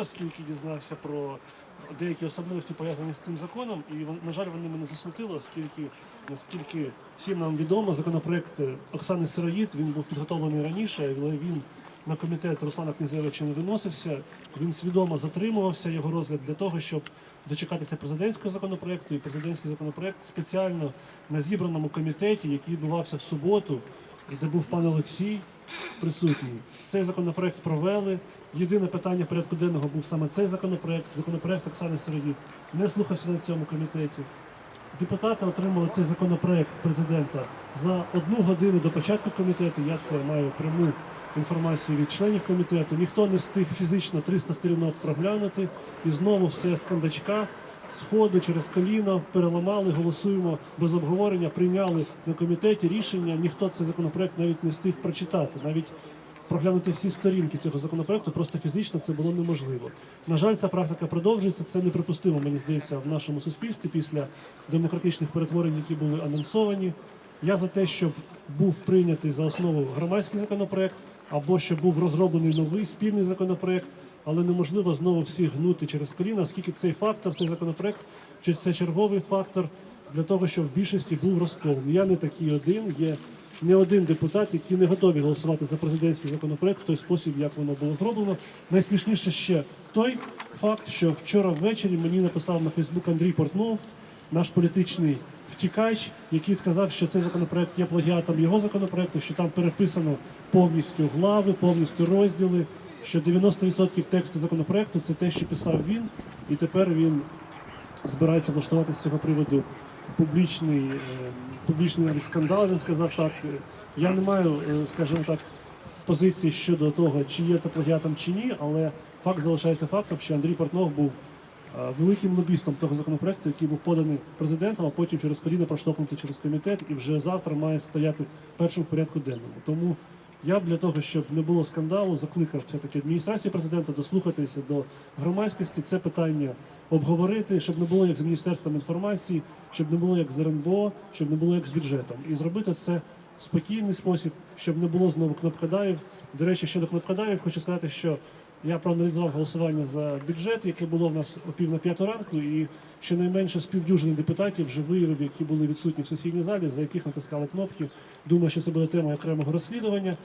Оскільки дізнався про деякі особливості пов'язані з цим законом, і на жаль, вони мене засмутили, оскільки наскільки всім нам відомо, законопроект е, Оксани Сироїд він був підготовлений раніше, але він на комітет Руслана Князевича не виносився. Він свідомо затримувався його розгляд для того, щоб дочекатися президентського законопроекту. І президентський законопроект спеціально на зібраному комітеті, який відбувався в суботу, і де був пан Олексій присутній. Цей законопроект провели. Єдине питання порядку денного був саме цей законопроект. Законопроект Оксани Середюк не слухався на цьому комітеті. Депутати отримали цей законопроект президента за одну годину до початку комітету. Я це маю пряму інформацію від членів комітету. Ніхто не встиг фізично 300 сторінок проглянути. І знову все з кандачка, сходу через коліно переламали, голосуємо без обговорення, прийняли на комітеті рішення. Ніхто цей законопроект навіть не встиг прочитати. Навіть проглянути всі сторінки цього законопроекту просто фізично це було неможливо. На жаль, ця практика продовжується. Це неприпустимо, мені здається, в нашому суспільстві після демократичних перетворень, які були анонсовані. Я за те, щоб був прийнятий за основу громадський законопроект, або щоб був розроблений новий спільний законопроект, але неможливо знову всіх гнути через коліна, оскільки цей фактор, цей законопроект, чи це черговий фактор для того, щоб в більшості був розкол. Я не такий один. Є не один депутат, які не готові голосувати за президентський законопроект в той спосіб, як воно було зроблено. Найсмішніше ще той факт, що вчора ввечері мені написав на Фейсбук Андрій Портнов, наш політичний втікач, який сказав, що цей законопроект є плагіатом його законопроекту, що там переписано повністю глави, повністю розділи. Що 90% тексту законопроекту це те, що писав він, і тепер він збирається влаштувати з цього приводу публічний, е, публічний навіть скандал. Він сказав так. Я не маю, е, скажімо так, позиції щодо того, чи є це плагіатом чи ні, але факт залишається фактом, що Андрій Портнов був е, великим лобістом того законопроекту, який був поданий президентом, а потім через коліно проштовхнути через комітет, і вже завтра має стояти першим в порядку денному. Тому я б для того, щоб не було скандалу, закликав все-таки адміністрацію президента дослухатися до громадськості, це питання обговорити, щоб не було як з міністерством інформації, щоб не було як з РНБО, щоб не було як з бюджетом, і зробити це в спокійний спосіб, щоб не було знову кнопкодаїв. До речі, щодо кнопкодаїв, хочу сказати, що я проаналізував голосування за бюджет, яке було в нас о пів на п'яту ранку, і щонайменше з півдюжини депутатів вже виявив, які були відсутні в сесійній залі, за яких натискали кнопки. Думаю, що це буде тема окремого розслідування.